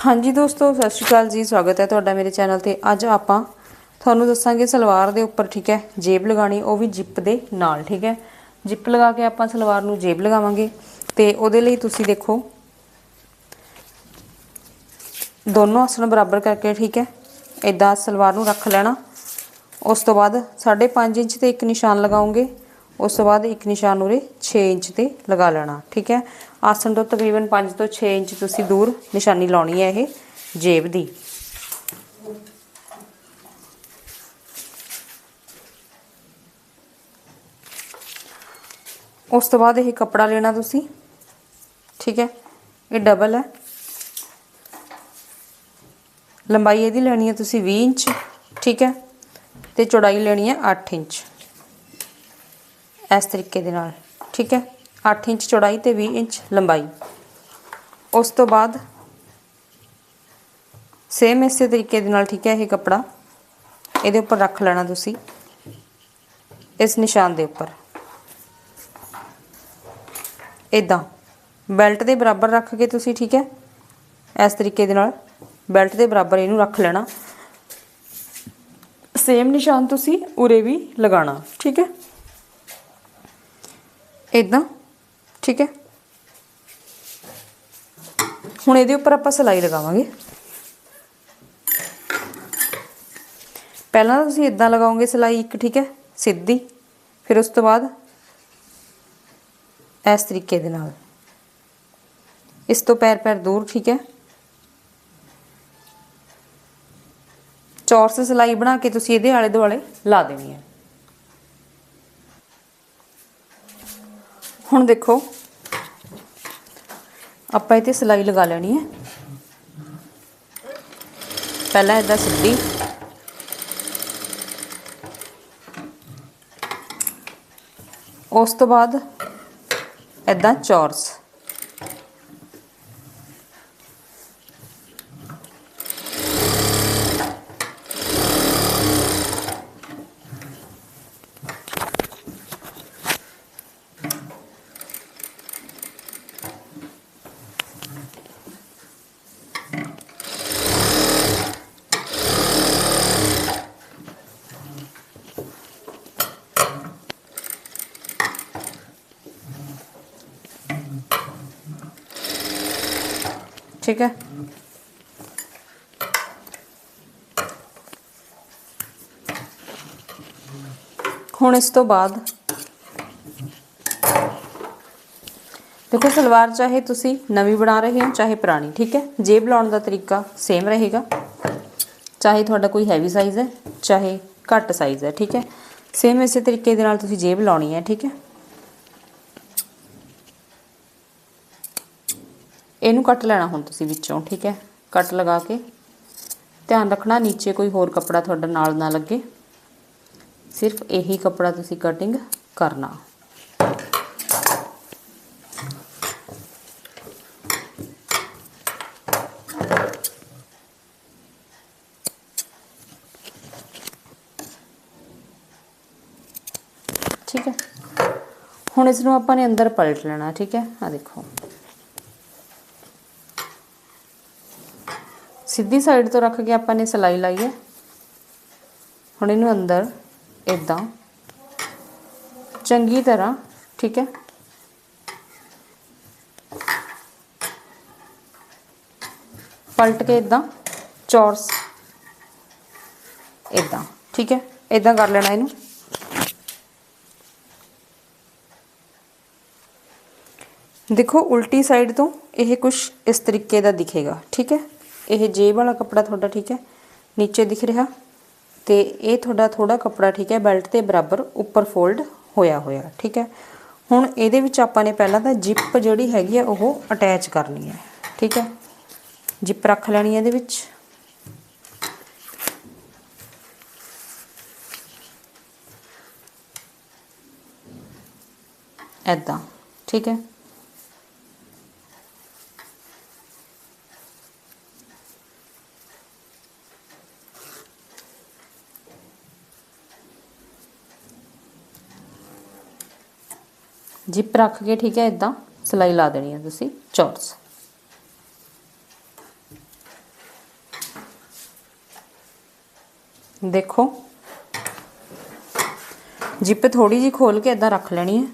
ਹਾਂਜੀ ਦੋਸਤੋ, ਸਤਿ ਸ਼੍ਰੀ ਅਕਾਲ ਜੀ, ਸਵਾਗਤ ਹੈ ਤੁਹਾਡਾ ਮੇਰੇ ਚੈਨਲ ਤੇ। ਅੱਜ ਆਪਾਂ ਤੁਹਾਨੂੰ ਦੱਸਾਂਗੇ ਸਲਵਾਰ ਦੇ ਉੱਪਰ, ਠੀਕ ਹੈ, ਜੇਬ ਲਗਾਣੀ ਉਹ ਵੀ ਜਿੱਪ ਦੇ ਨਾਲ, ਠੀਕ ਹੈ। ਜਿੱਪ ਲਗਾ ਕੇ ਆਪਾਂ ਸਲਵਾਰ ਨੂੰ ਜੇਬ ਲਗਾਵਾਂਗੇ ਤੇ ਉਹਦੇ ਲਈ ਤੁਸੀਂ ਦੇਖੋ, ਦੋਨੋਂ ਆਸਣ ਬਰਾਬਰ ਕਰਕੇ, ਠੀਕ ਹੈ ਇਦਾਂ ਸਲਵਾਰ ਨੂੰ ਰੱਖ ਲੈਣਾ। ਉਸ ਤੋਂ ਬਾਅਦ 5.5 ਇੰਚ ਤੇ ਇੱਕ ਨਿਸ਼ਾਨ ਲਗਾਉਂਗੇ ਉਸ ਤੋਂ ਬਾਅਦ ਇੱਕ ਨਿਸ਼ਾਨ ਉਰੇ 6 ਇੰਚ ਤੇ ਲਗਾ ਲੈਣਾ, ਠੀਕ ਹੈ। ਆਸਣ ਤੋਂ ਤਕਰੀਬਨ 5 ਤੋਂ 6 ਇੰਚ ਤੁਸੀਂ ਦੂਰ ਨਿਸ਼ਾਨੀ ਲਾਉਣੀ ਹੈ ਇਹ ਜੇਬ ਦੀ। ਉਸ ਤੋਂ ਬਾਅਦ ਇਹ ਕੱਪੜਾ ਲੈਣਾ ਤੁਸੀਂ। ਠੀਕ ਹੈ, ਇਹ ਡਬਲ ਹੈ। ਲੰਬਾਈ ਇਹਦੀ ਲੈਣੀ ਹੈ ਤੁਸੀਂ 20 ਇੰਚ। ਠੀਕ ਹੈ, ਤੇ ਚੌੜਾਈ ਲੈਣੀ ਹੈ 8 ਇੰਚ। ਇਸ ਤਰੀਕੇ ਦੇ ਨਾਲ। ਠੀਕ ਹੈ 8 ਇੰਚ ਚੌੜਾਈ ਤੇ 20 ਇੰਚ ਲੰਬਾਈ। ਉਸ ਤੋਂ ਬਾਅਦ ਸੇਮ ਇਸੇ ਤਰੀਕੇ ਦੇ ਨਾਲ ਠੀਕ ਹੈ ਇਹ ਕੱਪੜਾ। ਇਹਦੇ ਉੱਪਰ ਰੱਖ ਲੈਣਾ ਤੁਸੀਂ। ਇਸ ਨਿਸ਼ਾਨ ਦੇ ਉੱਪਰ। ਇਦਾਂ ਬੈਲਟ ਦੇ ਬਰਾਬਰ ਰੱਖ ਕੇ ਤੁਸੀਂ ਠੀਕ ਹੈ। ਇਸ ਤਰੀਕੇ ਦੇ ਨਾਲ ਬੈਲਟ ਦੇ ਬਰਾਬਰ ਇਹਨੂੰ ਰੱਖ ਲੈਣਾ। ਸੇਮ ਨਿਸ਼ਾਨ ਤੁਸੀਂ ਉਰੇ ਵੀ ਲਗਾਉਣਾ। ਠੀਕ ਹੈ। ਇਦਾਂ ਠੀਕ ਹੈ। ਹੁਣ ਇਹਦੇ ਉੱਪਰ ਆਪਾਂ ਸਲਾਈ ਲਗਾਵਾਂਗੇ। ਪਹਿਲਾਂ ਤੁਸੀਂ ਇਦਾਂ ਲਗਾਓਗੇ ਸਲਾਈ ਇੱਕ, ਠੀਕ ਹੈ, ਸਿੱਧੀ। ਫਿਰ ਉਸ ਤੋਂ ਬਾਅਦ ਇਸ ਤਰੀਕੇ ਦੇ ਨਾਲ। ਇਸ ਤੋਂ ਪੈਰ ਪੈਰ ਦੂਰ, ਠੀਕ ਹੈ। ਚੌਰਸ ਸਲਾਈ ਬਣਾ ਕੇ ਤੁਸੀਂ ਇਹਦੇ ਆਲੇ ਦੁਆਲੇ ਲਾ ਦੇਣੀ ਹੈ। ਹੁਣ ਦੇਖੋ। ਆਪਾਂ ਇੱਥੇ ਸਿਲਾਈ ਲਗਾ ਲੈਣੀ ਹੈ। ਪਹਿਲਾਂ ਇਦਾਂ ਸਿੱਧੀ। ਉਸ ਤੋਂ ਬਾਅਦ ਇਦਾਂ ਚੌਰਸ। ਠੀਕ ਹੈ। ਹੁਣ ਇਸ ਤੋਂ ਬਾਅਦ ਦੇਖੋ ਸਲਵਾਰ ਚਾਹੇ ਤੁਸੀਂ ਨਵੀਂ ਬਣਾ ਰਹੇ ਹੋ, ਚਾਹੇ ਪੁਰਾਣੀ, ਠੀਕ ਹੈ। ਜੇਬ ਲਾਉਣ ਦਾ ਤਰੀਕਾ ਸੇਮ ਰਹੇਗਾ। ਚਾਹੇ ਤੁਹਾਡਾ ਕੋਈ ਹੈਵੀ ਸਾਈਜ਼ ਹੈ, ਚਾਹੇ ਘੱਟ ਸਾਈਜ਼ ਹੈ, ਠੀਕ ਹੈ। ਸੇਮ ਇਸੇ ਤਰੀਕੇ ਦੇ ਨਾਲ ਤੁਸੀਂ ਜੇਬ ਲਾਉਣੀ ਹੈ, ਠੀਕ ਹੈ। ਇਹਨੂੰ ਕੱਟ ਲੈਣਾ ਹੁਣ ਤੁਸੀਂ ਵਿੱਚੋਂ, ਠੀਕ ਹੈ? ਕੱਟ ਲਗਾ ਕੇ। ਧਿਆਨ ਰੱਖਣਾ, ਨੀਚੇ ਕੋਈ ਹੋਰ ਕੱਪੜਾ ਤੁਹਾਡਾ ਨਾਲ ਨਾ ਲੱਗੇ। ਸਿਰਫ ਇਹੀ ਕੱਪੜਾ ਤੁਸੀਂ ਕਟਿੰਗ ਕਰਨਾ। ਠੀਕ ਹੈ? ਹੁਣ ਇਸ ਨੂੰ ਆਪਾਂ ਨੇ ਅੰਦਰ ਪਲਟ ਲੈਣਾ, ਠੀਕ ਹੈ? ਆ ਦੇਖੋ। ਸਿੱਧੀ ਸਾਈਡ ਤੋਂ ਰੱਖ ਕੇ ਆਪਾਂ ਨੇ ਸਲਾਈ ਲਾਈ ਹੈ ਹੁਣ ਇਹਨੂੰ ਅੰਦਰ ਇਦਾਂ ਚੰਗੀ ਤਰ੍ਹਾਂ ਠੀਕ ਹੈ ਪਲਟ ਕੇ ਇਦਾਂ ਚੌਰਸ ਇਦਾਂ ਠੀਕ ਹੈ ਇਦਾਂ ਕਰ ਲੈਣਾ ਇਹਨੂੰ ਦੇਖੋ ਉਲਟੀ ਸਾਈਡ ਤੋਂ ਇਹ ਕੁਝ ਇਸ ਤਰੀਕੇ ਦਾ ਦਿਖੇਗਾ ਠੀਕ ਹੈ ਇਹ ਜੇਬ ਵਾਲਾ ਕੱਪੜਾ ਤੁਹਾਡਾ ਠੀਕ ਹੈ, ਨੀਚੇ ਦਿਖ ਰਿਹਾ ਤੇ ਇਹ ਤੁਹਾਡਾ ਥੋੜਾ ਕੱਪੜਾ ਠੀਕ ਹੈ, ਬੈਲਟ ਦੇ ਬਰਾਬਰ ਉੱਪਰ ਫੋਲਡ ਹੋਇਆ ਹੋਇਆ, ਠੀਕ ਹੈ। ਹੁਣ ਇਹਦੇ ਵਿੱਚ ਆਪਾਂ ਨੇ ਪਹਿਲਾਂ ਤਾਂ ਜਿਪ ਜਿਹੜੀ ਹੈਗੀ ਆ ਉਹ ਅਟੈਚ ਕਰਨੀ ਹੈ, ਠੀਕ ਹੈ। ਜਿਪ ਰੱਖ ਲੈਣੀ ਹੈ ਇਹਦੇ ਵਿੱਚ। ਐਦਾਂ ਠੀਕ ਹੈ। ਜਿਪ ਰੱਖ ਕੇ, ਠੀਕ ਹੈ ਇਦਾਂ ਸਲਾਈ ਲਾ ਦੇਣੀ ਹੈ ਤੁਸੀਂ ਚੌਰਸ ਦੇਖੋ, ਜਿਪ ਥੋੜੀ ਜੀ ਖੋਲ ਕੇ ਇਦਾਂ ਰੱਖ ਲੈਣੀ ਹੈ।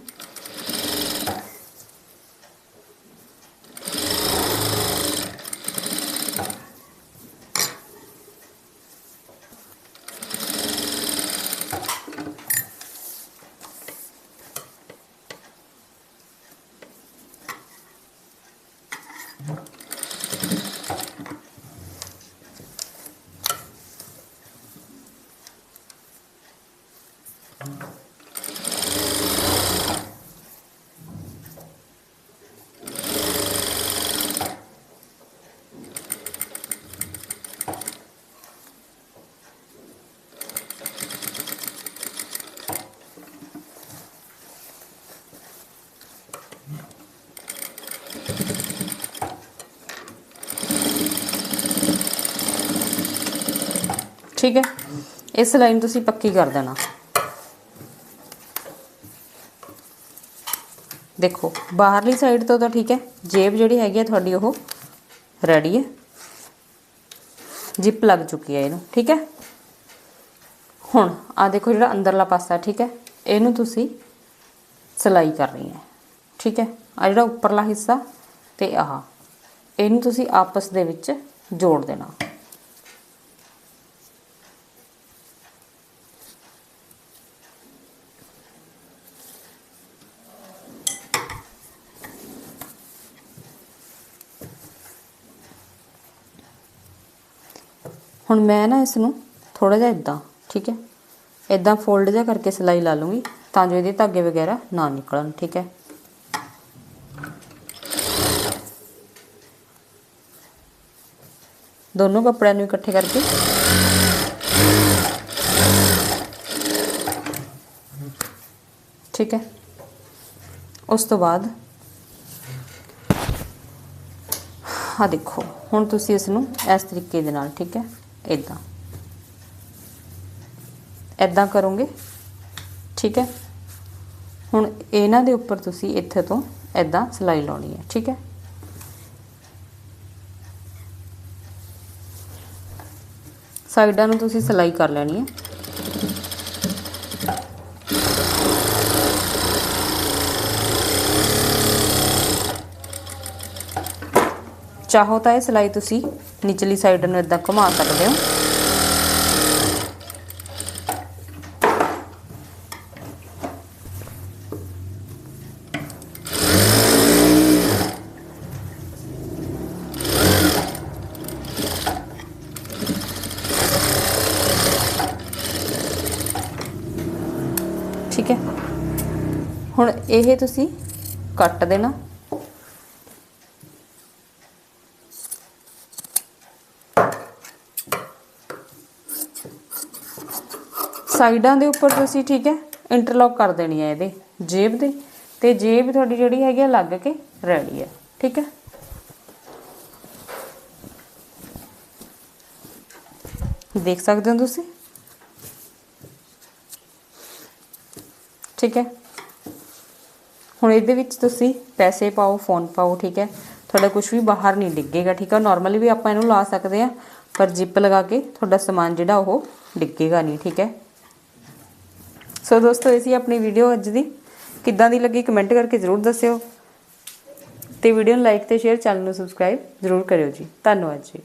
ਠੀਕ ਹੈ? ਇਸ ਨੂੰ ਤੁਸੀਂ ਪੱਕੀ ਕਰ ਦੇਣਾ। ਦੇਖੋ, ਬਾਹਰਲੀ ਸਾਈਡ ਤੋਂ ਤਾਂ ਠੀਕ ਹੈ, ਜੇਬ ਜਿਹੜੀ ਹੈਗੀ ਹੈ ਤੁਹਾਡੀ ਉਹ ਰੈਡੀ ਹੈ। ਜਿਪ ਲੱਗ ਚੁੱਕੀ ਹੈ ਇਹਨੂੰ, ਠੀਕ ਹੈ? ਹੁਣ ਆ ਦੇਖੋ ਜਿਹੜਾ ਅੰਦਰਲਾ ਪਾਸਾ ਠੀਕ ਹੈ? ਇਹਨੂੰ ਤੁਸੀਂ ਸਲਾਈ ਕਰਨੀ ਹੈ, ਠੀਕ ਹੈ? ਆ ਜਿਹੜਾ ਉੱਪਰਲਾ ਹਿੱਸਾ ਤੇ ਆਹ, ਇਹਨੂੰ ਤੁਸੀਂ ਆਪਸ ਦੇ ਵਿੱਚ ਜੋੜ ਦੇਣਾ। ਹੁਣ ਮੈਂ ਨਾ ਇਸ ਨੂੰ ਥੋੜਾ ਜਿਹਾ ਇਦਾਂ ਠੀਕ ਹੈ? ਇਦਾਂ ਫੋਲਡ ਜਿਹਾ ਕਰਕੇ ਸਿਲਾਈ ਲਾ ਲੂੰਗੀ, ਤਾਂ ਜੋ ਇਹਦੇ ਧਾਗੇ ਵਗੈਰਾ ਨਾ ਨਿਕਲਣ, ਠੀਕ ਹੈ? ਦੋਨੋਂ ਕੱਪੜਿਆਂ ਨੂੰ ਇਕੱਠੇ ਕਰਕੇ। ਠੀਕ ਹੈ? ਉਸ ਤੋਂ ਬਾਅਦ ਆ ਦੇਖੋ, ਹੁਣ ਤੁਸੀਂ ਇਸ ਨੂੰ ਇਸ ਤਰੀਕੇ ਦੇ ਨਾਲ, ਠੀਕ ਹੈ? ਇਦਾਂ ਇਦਾਂ ਕਰੋਗੇ? ਠੀਕ ਹੈ? ਹੁਣ ਇਹਨਾਂ ਦੇ ਉੱਪਰ ਤੁਸੀਂ ਇੱਥੇ ਤੋਂ ਇਦਾਂ ਸਿਲਾਈ ਲਾਉਣੀ ਹੈ, ਠੀਕ ਹੈ? ਸਾਈਡਾਂ ਨੂੰ ਤੁਸੀਂ ਸਿਲਾਈ ਕਰ ਲੈਣੀ ਹੈ। ਚਾਹੋ ਤਾਂ ਇਹ ਸਿਲਾਈ ਤੁਸੀਂ ਨਿਚਲੀ ਸਾਈਡ ਨੂੰ ਇਦਾਂ ਘੁਮਾ ਸਕਦੇ ਹੋ। ਠੀਕ ਹੈ। ਹੁਣ ਇਹ ਤੁਸੀਂ ਕੱਟ ਦੇਣਾ। ਸਾਈਡਾਂ ਦੇ ਉੱਪਰ ਤੁਸੀਂ ਠੀਕ ਹੈ ਇੰਟਰਲੌਕ ਕਰ ਦੇਣੀ ਹੈ ਇਹਦੇ, ਜੇਬ ਦੇ, ਤੇ ਜੇਬ ਤੁਹਾਡੀ ਜਿਹੜੀ ਹੈਗੀ ਆ ਲੱਗ ਕੇ ਰੈਡੀ ਹੈ, ਠੀਕ ਹੈ? ਦੇਖ ਸਕਦੇ ਹੋ ਤੁਸੀਂ? ਠੀਕ ਹੈ? ਹੁਣ ਇਹਦੇ ਵਿੱਚ ਤੁਸੀਂ ਪੈਸੇ ਪਾਓ ਫੋਨ ਪਾਓ, ਠੀਕ ਹੈ? ਤੁਹਾਡਾ ਕੁਝ ਵੀ ਬਾਹਰ ਨਹੀਂ ਡਿੱਗੇਗਾ, ਠੀਕ ਹੈ? ਨਾਰਮਲੀ ਵੀ ਆਪਾਂ ਇਹਨੂੰ ਲਾ ਸਕਦੇ ਆ ਪਰ ਜਿੱਪ ਲਗਾ ਕੇ ਤੁਹਾਡਾ ਸਮਾਨ ਜਿਹੜਾ ਉਹ ਡਿੱਗੇਗਾ ਨਹੀਂ, ਠੀਕ ਹੈ? ਸੋ ਦੋਸਤੋ, ਇਹ ਸੀ ਆਪਣੀ ਵੀਡੀਓ ਅੱਜ ਦੀ। ਕਿੱਦਾਂ ਦੀ ਲੱਗੀ ਕਮੈਂਟ ਕਰਕੇ ਜ਼ਰੂਰ ਦੱਸਿਓ। ਤੇ ਵੀਡੀਓ ਨੂੰ ਲਾਈਕ ਤੇ ਸ਼ੇਅਰ ਚੈਨਲ ਨੂੰ ਸਬਸਕ੍ਰਾਈਬ ਜ਼ਰੂਰ ਕਰਿਓ ਜੀ। ਧੰਨਵਾਦ ਜੀ।